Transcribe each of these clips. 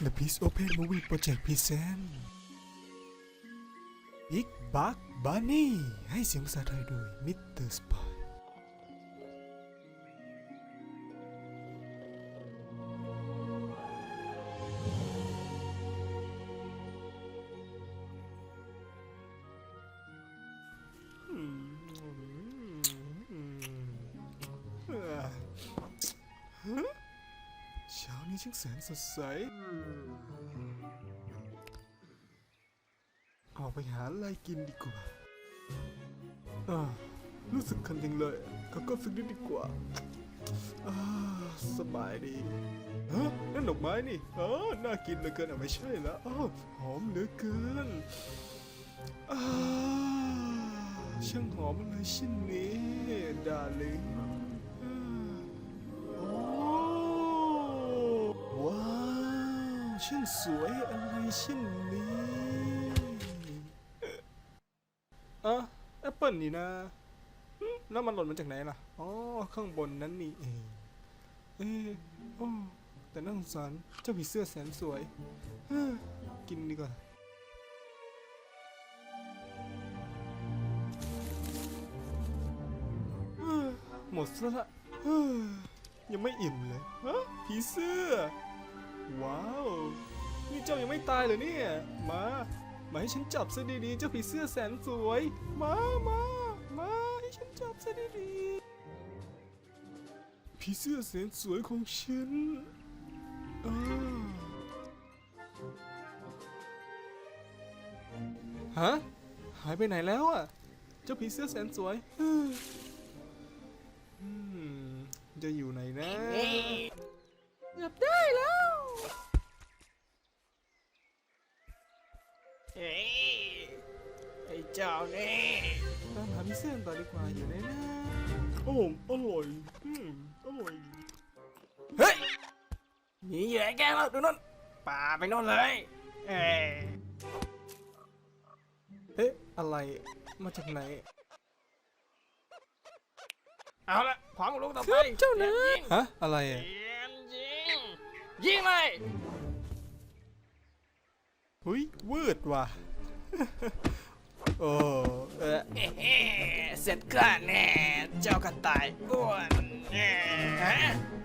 The Peace Open Movie Project Present Big Bug Bunny ให้เสียงภาษาไทยโดยมิสเตอร์สปา นี้ช่างแสนสดใส ออกไปหาอะไรกินดีกว่าอ่ารู้สึกคันจังเลยก็ก็สักนิดดีกว่าอ่าสบายดีฮะนั่นดอกไม้นี่อ๋อน่ากินเหลือเกินอะไม่ใช่ละอ้าวหอมเหลือเกินอ่าช่างหอมเลยชิ้นนี้ดาลิง ช่างสวยอะไรเช่นนี้อะแอปเปิลนี่นะแล้วมันหล่นมาจากไหนล่ะ อ๋อ ข้างบนนั้นนี่เองเอ๊ะโอ้แต่น่าสงสารเจ้าผีเสื้อแสนสวย กินดีกว่าเอ้อหมดซะละยังไม่อิ่มเลยฮะผีเสื้อ ว้าว นี่เจ้ายังไม่ตายเหรอเนี่ย มา มาให้ฉันจับซะดีๆ เจ้าผีเสื้อแสนสวย มา มา มาให้ฉันจับซะดีๆ ผีเสื้อแสนสวยของฉันอ่าฮะ หายไปไหนแล้วอะ เจ้าผีเสื้อแสนสวยจะอยู่ไหนนะจับได้แล้ว เฮ้ยไอ้เจ้านี่ตามหาพี่เสื้อต่อดีกว่าอยู่ไหนนะโอ้อร่อยอืมอร่อยเฮ้ยหนีอยู่ไอ้แกแล้วดูนั่นป่าไปโน่นเลยเอ้ยเอ๊ะอะไรมาจากไหนเอาละขวางลูกต่อไปเจ้านะยิงฮะอะไรอะยิงยิงยิงเลย หุยวืดว่ะโอ้เอ๊ะเสร็จก็แน่เจ้ากระต่ายอ้วน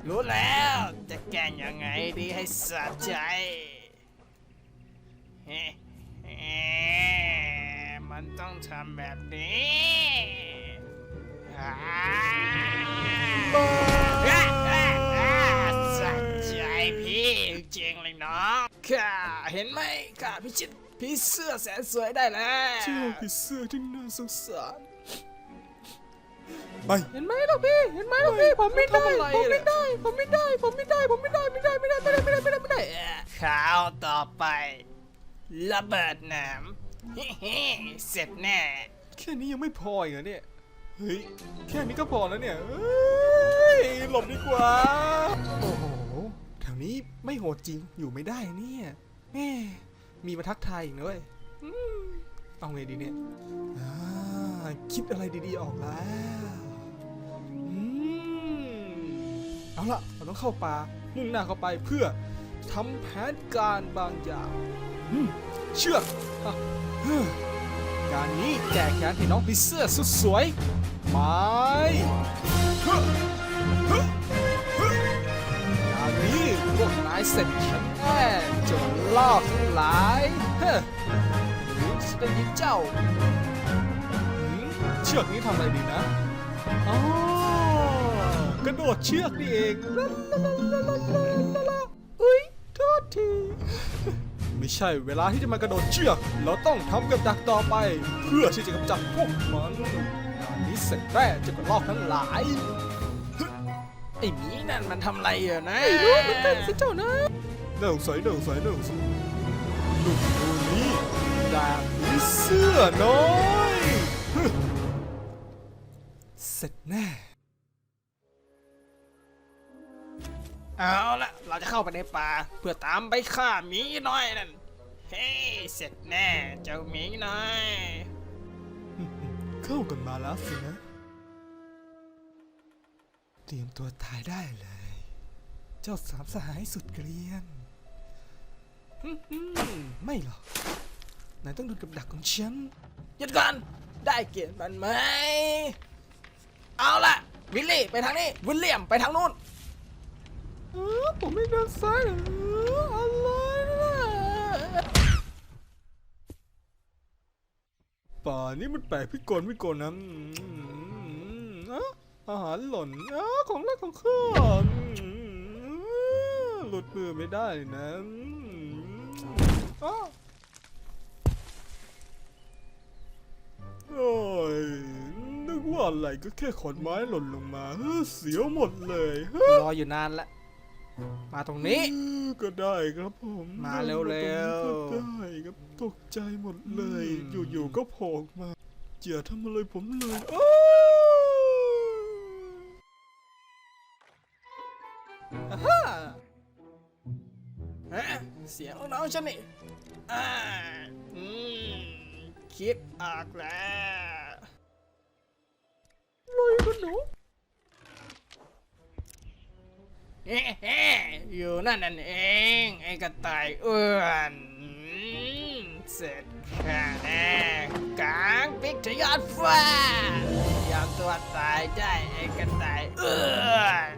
รู้แล้วจะแกล้งยังไงดีให้สะใจมันต้องทำแบบนี้ เห็นไหมข้าพิชิตพี่เสื้อแสนสวยได้แล้วเจ้าผีเสื้อที่น่าสงสารไป เห็นไหมล่ะพี่ เห็นไหมล่ะพี่ ผมไม่ได้ผมไม่ได้ ผมไม่ได้ ผมไม่ได้ ผมไม่ได้ ไม่ได้ ไม่ได้ ไม่ได้ ไม่ได้ ไม่ได้ไม่ได้ข่าวต่อไประเบิดหนามเฮ้เฮ้เสร็จแน่ แค่นี้ยังไม่พออีกเหรอเนี่ย เฮ้ย แค่นี้ก็พอแล้วเนี่ยเอ้ยหลบดีกว่า โอ้โห แถวนี้ไม่โหดจริง อยู่ไม่ได้เนี่ย แม่มีมาทักทายอีกนะเว้ยอืมเอาไงดีเนี่ยอ่าคิดอะไรดีๆออกแล้วอืมเอาละเราต้องเข้าป่ามุ่งหน้าเข้าไปเพื่อทำแผนการบางอย่างอืมเชือกอะเฮ้อการนี้แจกแขนให้น้องผีเสื้อสุดสวยไม้ฮึฮึฮึอย่างนี้พวกนายเสร็จฉันแน่จน ลอกทั้งหลายเฮ้อหรือจได้ยินเจ้าหืมเชือกนี้ทำอะไรดีนะอ๋อกระโดดเชือกนี่เองลอุ้ยโทษที ไม่ใช่เวลาที่จะมากระโดดเชือก เราต้องทำกับดักต่อไป เพื่อที่จะกำจัดพวกมันงานนี้เสร็จแร่จะกระลอกทั้งหลายไอ้หมีนั่นมันทำอะไรเหรอนะไอ้รู้เหมือนกันสิเจ้านะ น่าสงสัยน่าสงสัยน่าสงสัยหนุ่มคนนี้ดาบผีเสื้อน้อยฮึเสร็จแน่เอาละเราจะเข้าไปในป่าเพื่อตามไปฆ่าหมีน้อยนั่น เฮ้ยเสร็จแน่เจ้าหมีน้อย เข้ากันมาแล้วสินะ เตรียมตัวตายได้เลย เจ้าสามสหายสุดเกลียนอืม ไม่หรอกนายต้องโดนกับดักของฉันหยุดก่อน ได้เกียรติมันไหม เอาล่ะ วิลลี่ไปทางนี้ วิลเลียมไปทางนู้นเออผมไม่เดินซ้ายเหรออะไรนะป่านี้มันแปลกพิกลพิกลนะอืมอะอาหารหล่นอะของเล่นของข้าอืมหลุดมือไม่ได้นะ อะโอ้ยนึกว่าอะไรก็แค่ขอนไม้หล่นลงมาเฮ้อเสียวหมดเลยเฮ้อรออยู่นานแล้วมาตรงนี้อืมก็ได้ครับผมมาเร็วๆก็ได้ครับตกใจหมดเลยอืมอยู่ๆก็โผล่ออกมาเจียทำอะไรผมเลยอ้าฮ่ เสียงของน้องฉันนี่อ่าอืมคิดออกแล้วเลยคุณหนูเฮ้เฮ้อยู่นั่นนั่นเอง ไอ้กระต่ายอ้วนอืมเสร็จข้าแน่กางปิกทะยอดฟ้า ยอมตัวตายได้ไอ้กระต่ายอ้วน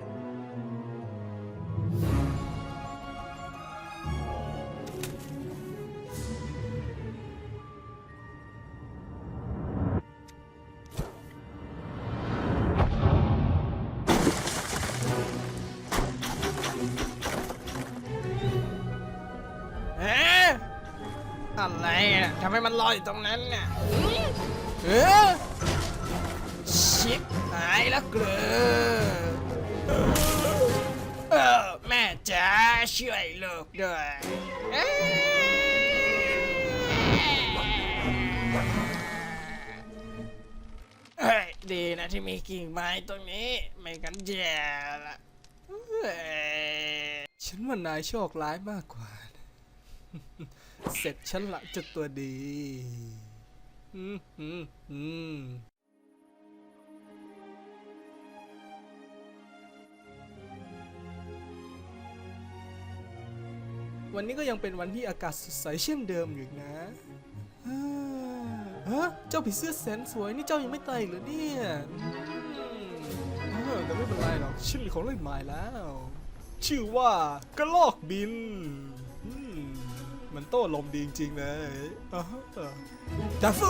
ำไมมันลอยอยู่ตรงนั้นน่ะหืมเออชิบหายแล้วเกลือเออแม่จ๋าช่วยลูกด้วยเอ๊ะเฮ้ยดีนะที่มีกิ่งไม้ตรงนี้ ไม่กันแย่ละเฮ้ยฉันว่านายโชคร้ายมากกว่านะ เสร็จฉันละเจุดตัวดีอืมอืมอืมวันนี้ก็ยังเป็นวันที่อากาศสดใสเช่นเดิมอยู่นะฮะเจ้าผีเสื้อแสนสวยนี่เจ้ายังไม่ตายอีกเหรอเนี่ยเออแต่ไม่เป็นไรหรอกฉันมีของเล่นใหม่แล้ว ชื่อว่ากระลอกบิน มันโต้ลมดีจริงๆเลยอ่าฮะดาฟู